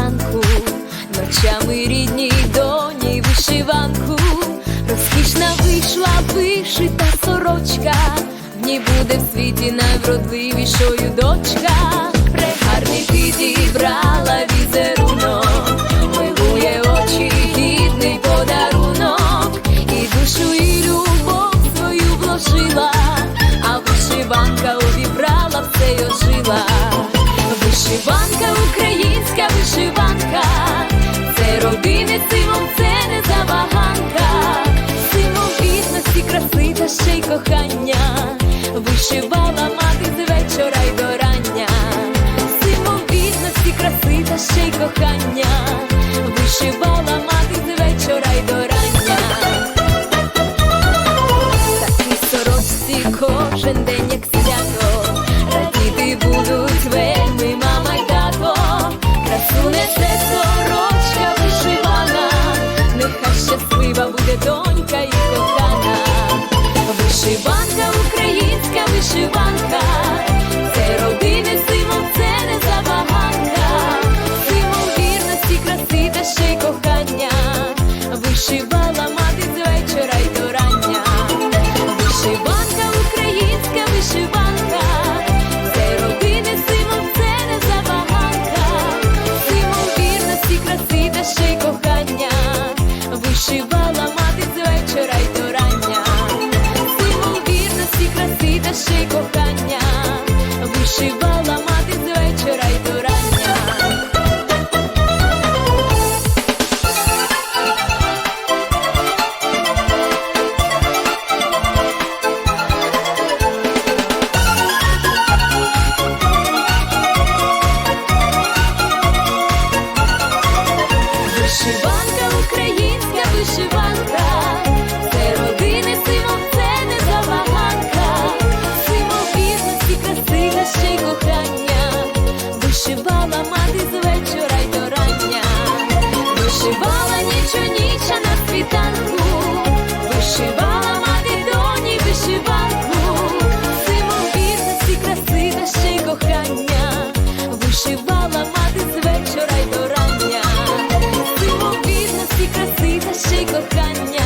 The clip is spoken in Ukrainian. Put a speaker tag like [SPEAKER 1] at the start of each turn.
[SPEAKER 1] ранку, ночами рідній доні вишиванку, розкішна вийшла, вишита сорочка, в ній буде в світі найвродливішою дочка, Прегарний підібрала візерунок. 是光的 Вишиванка українська вишиванка, це родини символ, це не забаганка, символ вірності, красива ще й кохання, вишивала мати з вечора й до рання, вишивала ніч у на світанку, вишивала. Ucrania.